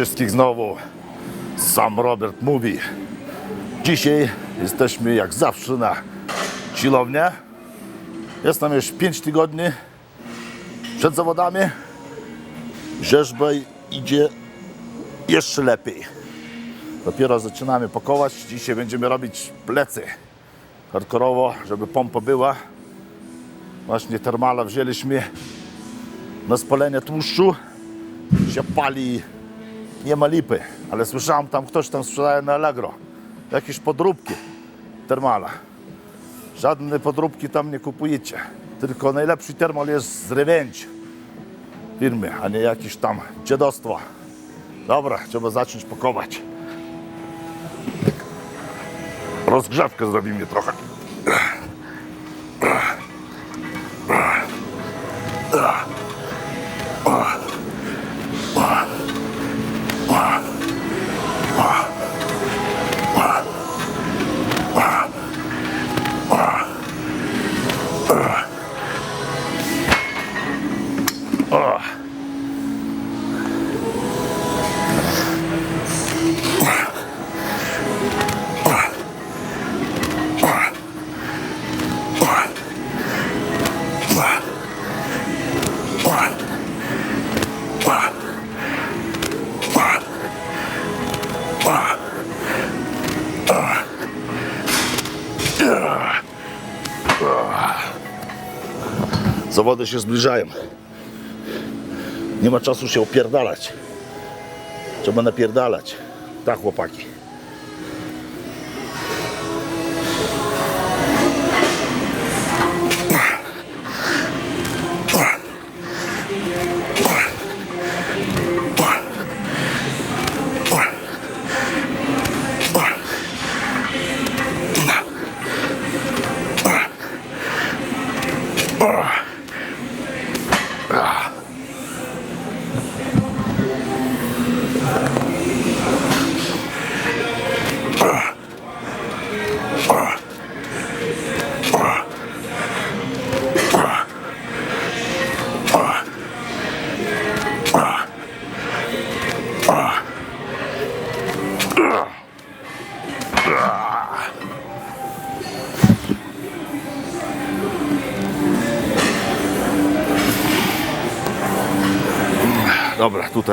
Wszystkich znowu. Sam Robert mówi. Dzisiaj jesteśmy jak zawsze na siłowni. Jestem już 5 tygodni przed zawodami. Rzeźba idzie jeszcze lepiej. Dopiero zaczynamy pakować. Dzisiaj będziemy robić plecy. Hardkorowo, żeby pompa była. Właśnie termala wzięliśmy na spalenie tłuszczu się pali, nie ma lipy, ale słyszałem tam ktoś tam sprzedaje na Allegro jakieś podróbki termala. Żadne podróbki tam nie kupujecie, tylko najlepszy termal jest z Revenge firmy, a nie jakieś tam dziadostwa. Dobra, trzeba zacząć pakować. Rozgrzewkę zrobimy trochę. Zawody się zbliżają. Nie ma czasu się opierdalać. Trzeba napierdalać. Tak, chłopaki.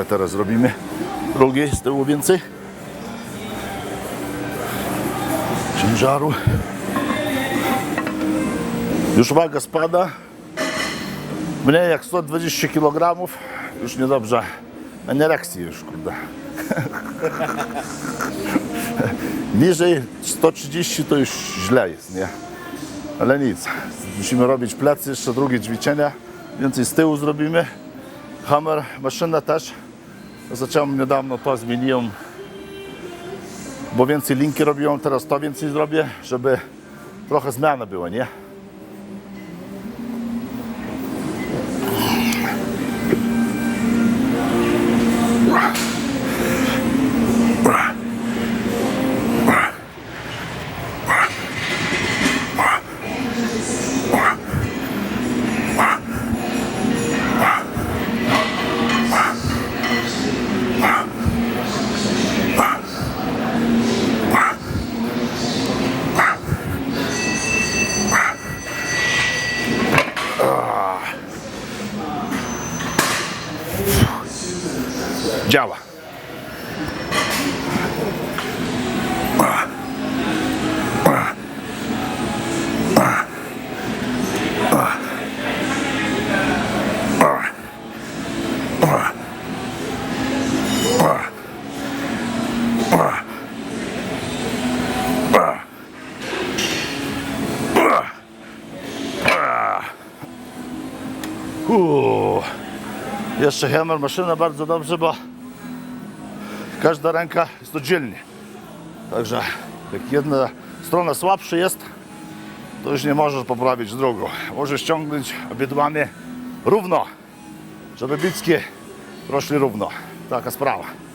Teraz robimy drugi z tyłu więcej. Ciężaru. Już waga spada. Mniej jak 120 kg. Już niedobrze. Anereksji już, kurde. Niżej 130 to już źle jest, nie? Ale nic. Musimy robić plecy, jeszcze drugie ćwiczenia. Więcej z tyłu zrobimy. Hammer, maszyna też. Zacząłem niedawno to, zmieniłem, bo więcej linki robiłem, teraz to więcej zrobię, żeby trochę zmiana była, nie? Jeszcze hammer maszyna bardzo dobrze, bo każda ręka jest oddzielnie. Także jak jedna strona słabsza jest, to już nie możesz poprawić drugą. Możesz ściągnąć obydwami równo, żeby bickie rośli równo. Taka sprawa.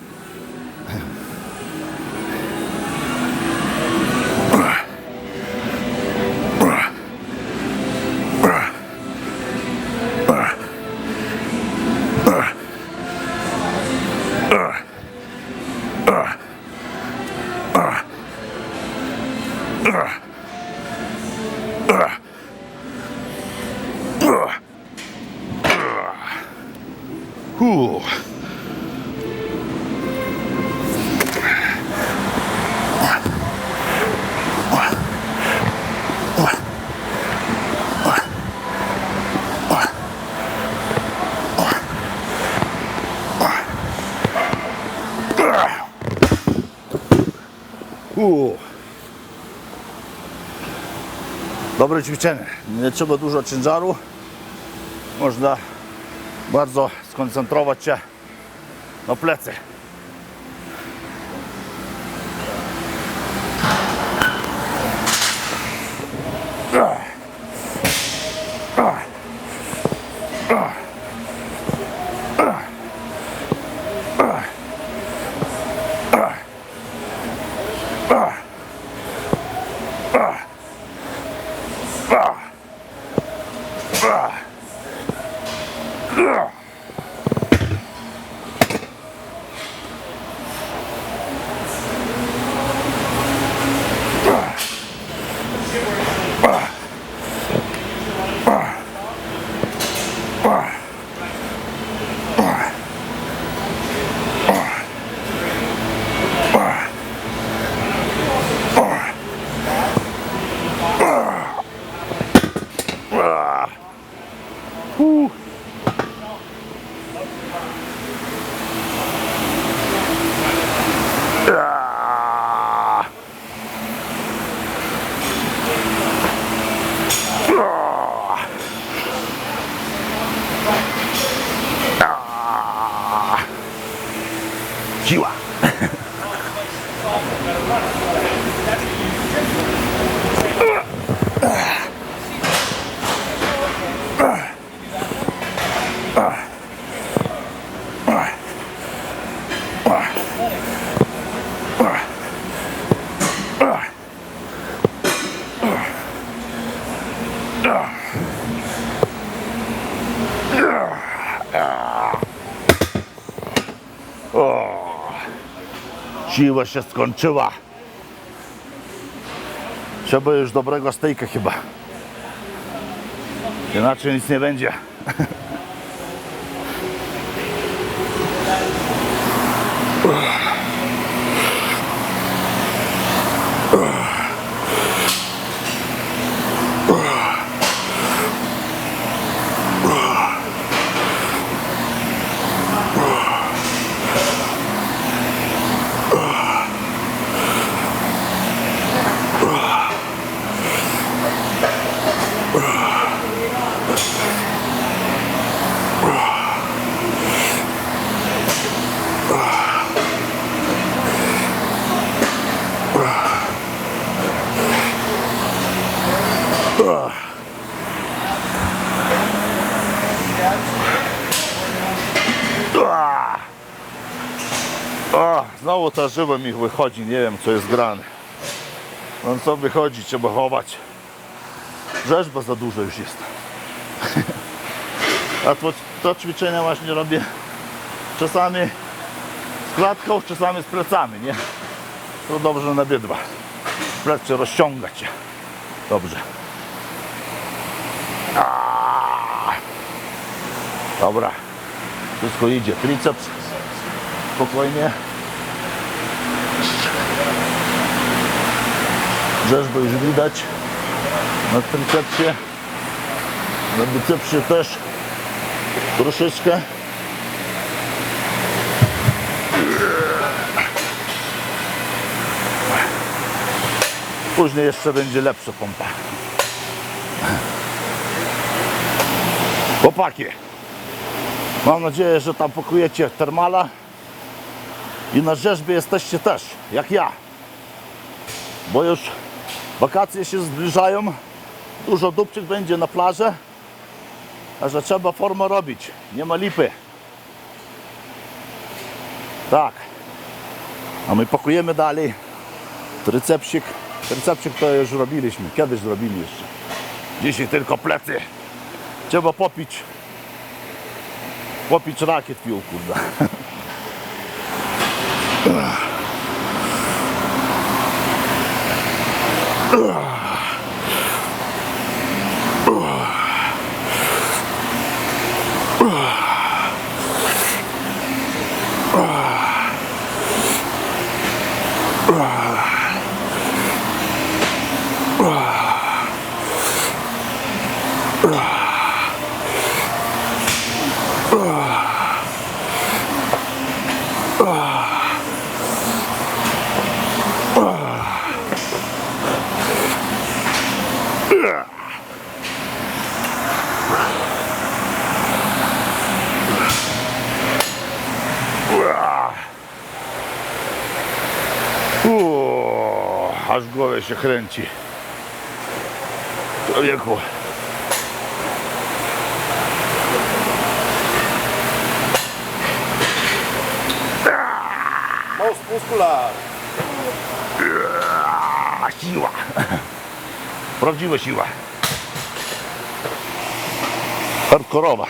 Dobre ćwiczenie. Nie trzeba dużo ciężaru. Można bardzo skoncentrować się na plecy. Ah. Siła się skończyła. Trzeba już dobrego stejka chyba. Inaczej nic nie będzie. Ah! O, znowu ta żyła mi wychodzi, nie wiem co jest grane. No co wychodzi, trzeba chować. Rzeźba za dużo już jest. A to, to ćwiczenia właśnie robię czasami z klatką, czasami z plecami, nie? To dobrze na biodra. Plecy rozciągać się. Dobrze. Aaaa. Dobra. Wszystko idzie. Triceps. Spokojnie. Rzeźbę już widać na tricepsie. Na bicepsie też troszeczkę. Później jeszcze będzie lepsza pompa. Chłopaki, mam nadzieję, że tam pokujecie termala i na rzeźbie jesteście też, jak ja. Bo już wakacje się zbliżają, dużo dupczyk będzie na plaży, a że trzeba formę robić, nie ma lipy. Tak. A my pakujemy dalej. Trycepsik. Trycepsik to już robiliśmy, kiedyś zrobili jeszcze. Dzisiaj tylko plecy. Trzeba popić. Popić rakiet pił, kurde. Aż w głowie się kręci. Człowieku. Most muscular. A, siła. Prawdziwa siła. Hardkorowa.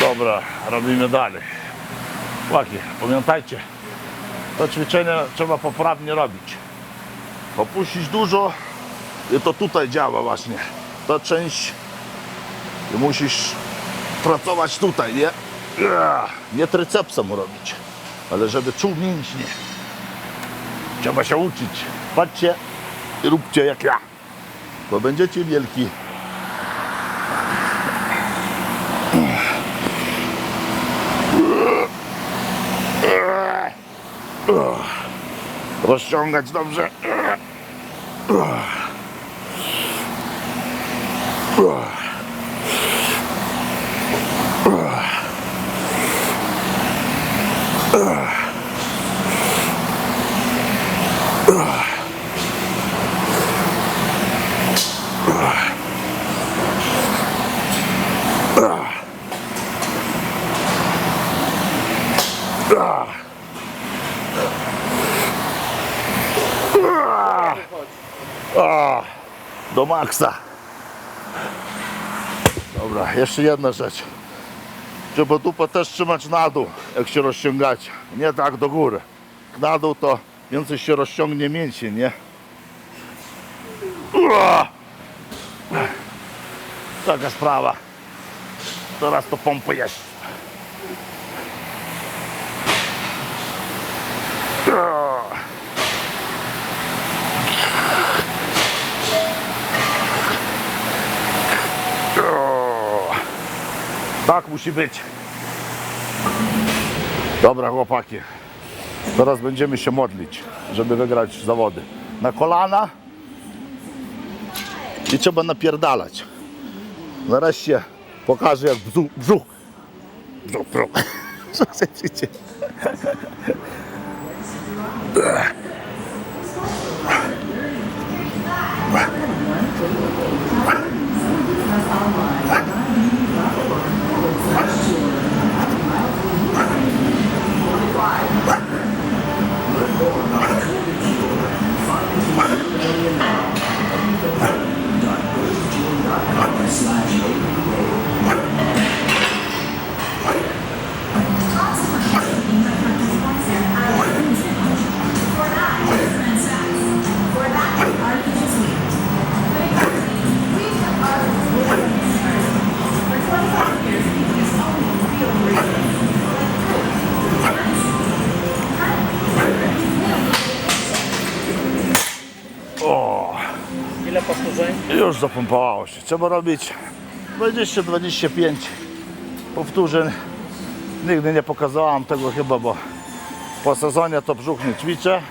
Dobra, robimy dalej. Chłopaki, pamiętajcie, to ćwiczenie trzeba poprawnie robić. Popuścić dużo i to tutaj działa właśnie. Ta część i musisz pracować tutaj, nie? Nie trycepsem robić, ale żeby czuł mięśnie. Trzeba się uczyć. Patrzcie i róbcie jak ja. To będziecie wielki. Rozciągać dobrze. A, do maksa. Dobra, jeszcze jedna rzecz. Trzeba dupę też trzymać na dół, jak się rozciągacie. Nie tak do góry. Na dół to więcej się rozciągnie mięsień, nie? Ua! Taka sprawa. Teraz to pompy. Ua! O, Tak musi być. Dobra chłopaki. Teraz będziemy się modlić, żeby wygrać zawody. Na kolana i trzeba napierdalać. Nareszcie pokażę jak brzuch. brzuch. brzuch, brzuch. Co chcecie? Ile zapompowało się. Trzeba robić 20-25 powtórzeń. Nigdy nie pokazałam tego chyba, bo po sezonie to brzuch nie ćwiczę.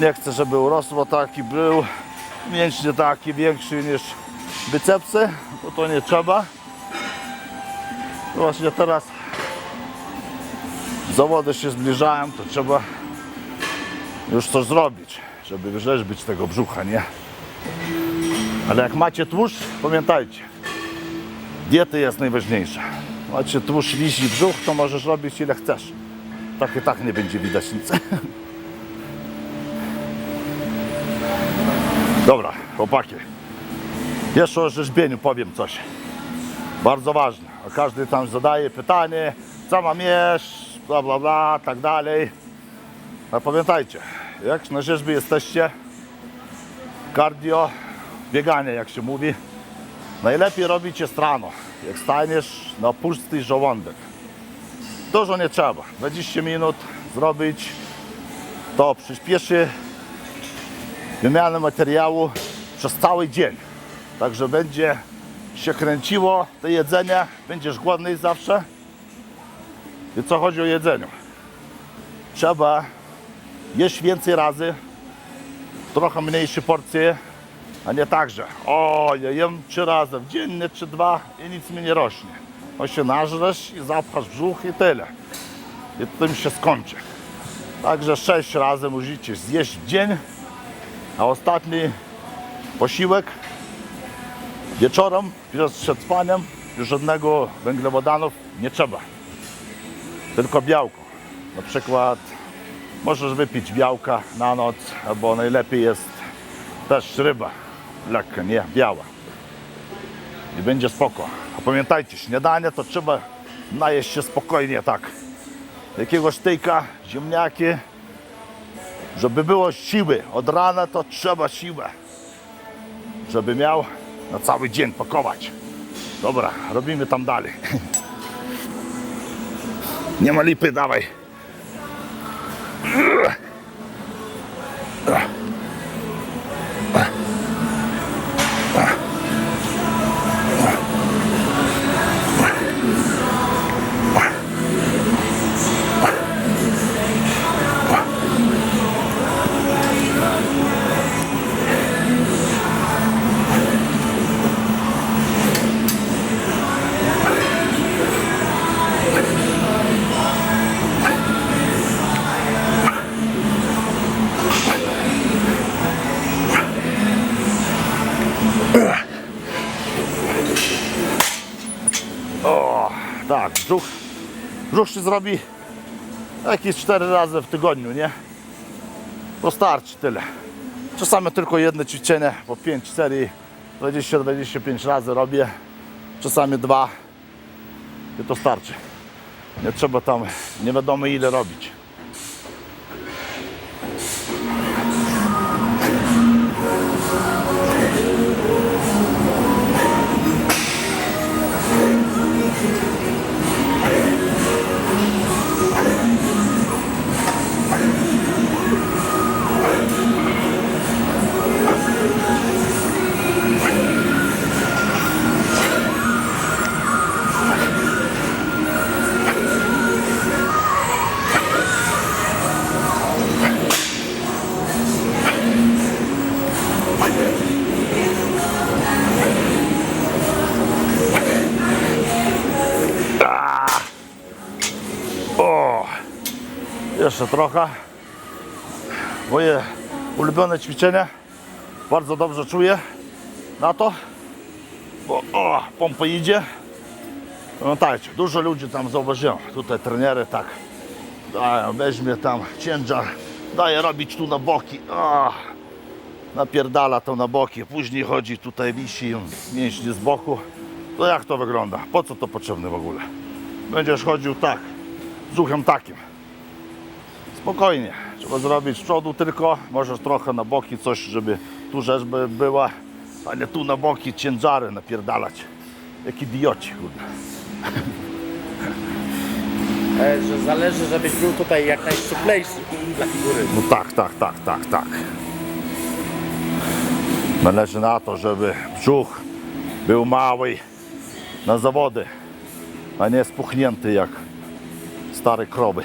Nie chcę, żeby urosło taki był. Mięśnie taki większy niż bicepsy, bo to nie trzeba. Właśnie teraz zawody się zbliżają, to trzeba już coś zrobić, żeby wyrzeźbić tego brzucha, nie? Ale jak macie tłuszcz, pamiętajcie, dieta jest najważniejsza. Macie tłuszcz, liść i brzuch, to możesz robić ile chcesz. Tak i tak nie będzie widać nic. Dobra, chłopaki. Jeszcze o rzeźbieniu powiem coś. Bardzo ważne. A każdy tam zadaje pytanie, co mam jeść, bla bla bla, tak dalej. A pamiętajcie, jak na rzeźbie jesteście, cardio, bieganie jak się mówi, najlepiej robić jest rano, jak staniesz na pusty żołądek. Dużo nie trzeba, 20 minut zrobić, to przyspieszy wymianę materiału przez cały dzień. Także będzie się kręciło to jedzenie, będziesz głodny zawsze. I co chodzi o jedzeniu? Trzeba jeść więcej razy, trochę mniejsze porcje, a nie tak, że o, ja jem trzy razy w dziennie czy dwa i nic mi nie rośnie. No się nażresz i zapchasz brzuch i tyle. i tym się skończy. Także sześć razy musicie zjeść w dzień, a ostatni posiłek wieczorem, przed spaniem, już żadnego węglowodanów nie trzeba. Tylko białko. Na przykład możesz wypić białka na noc, albo najlepiej jest też ryba lekka, nie biała. I będzie spoko. A pamiętajcie, śniadanie to trzeba najeść się spokojnie tak. Jakiegoś stejka, ziemniaki, żeby było siły. Od rana to trzeba siłę, żeby miał na cały dzień pakować. Dobra, robimy tam dalej. Nie ma lipy, dawaj. Brzuch się zrobi jakieś 4 razy w tygodniu, nie? To starczy tyle. Czasami tylko jedno ćwiczenie, po 5 serii, 20-25 razy robię. Czasami dwa i to starczy. Nie trzeba tam nie wiadomo ile robić. Trochę. Moje ulubione ćwiczenie. Bardzo dobrze czuję na to. Bo o, pompa idzie. Pamiętajcie, dużo ludzi tam zauważyłem. Tutaj trenery tak dają, weźmie tam ciężar, daje robić tu na boki. O, napierdala to na boki. Później chodzi tutaj wisi mięśnie z boku. To jak to wygląda? Po co to potrzebne w ogóle? Będziesz chodził tak, z uchem takim. Spokojnie. Trzeba zrobić z przodu tylko, możesz trochę na boki coś, żeby tu rzeźba była, a nie tu na boki ciężary napierdalać. Jak idioci, kurde. E, że zależy, żebyś był tutaj jak najszczuplejszy dla figury. No tak, tak, tak, tak, tak. Należy na to, żeby brzuch był mały na zawody, a nie spuchnięty jak stare krowy.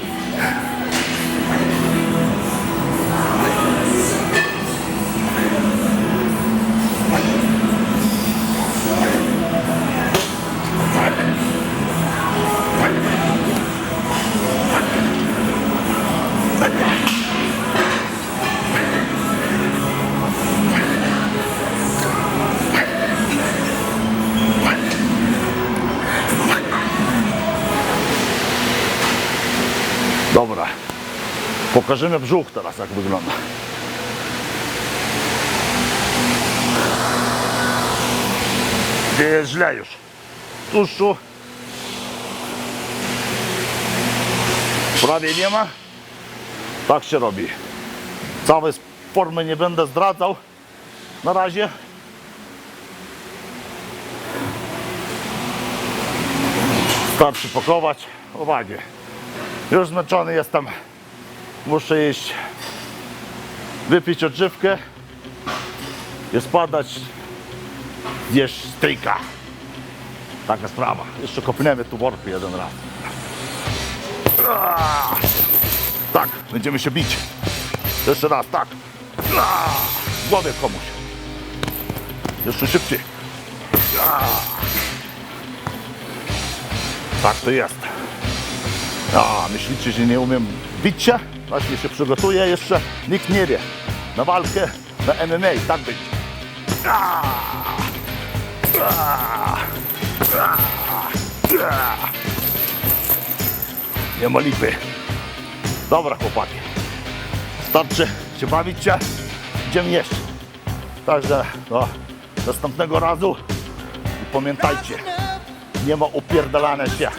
Pokażemy brzuch teraz, jak wygląda. Gdzie jest źle już. Tłuszczu. Prawie nie ma. Tak się robi. Całej formy nie będę zdradzał. Na razie. Starczy pakować. Uwagi. Już zmęczony jestem. Muszę iść wypić odżywkę i spadać zjeść stejka. Taka sprawa. Jeszcze kopniemy tu worku jeden raz. Tak, będziemy się bić. Jeszcze raz, tak. W głowie komuś. Jeszcze szybciej. Tak to jest. A, myślicie, że nie umiem bić się? Właśnie się przygotuję jeszcze. Nikt nie wie. Na walkę, na MMA, tak! A! Nie ma lipy. Dobra, chłopaki. Starczy się bawić się. Idziemy jeść. Także do następnego razu. I pamiętajcie, nie ma upierdalania się.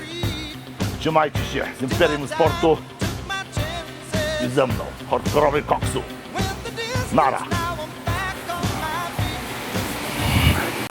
Trzymajcie się z Imperium Sportu i ze mną, koksu. Nara.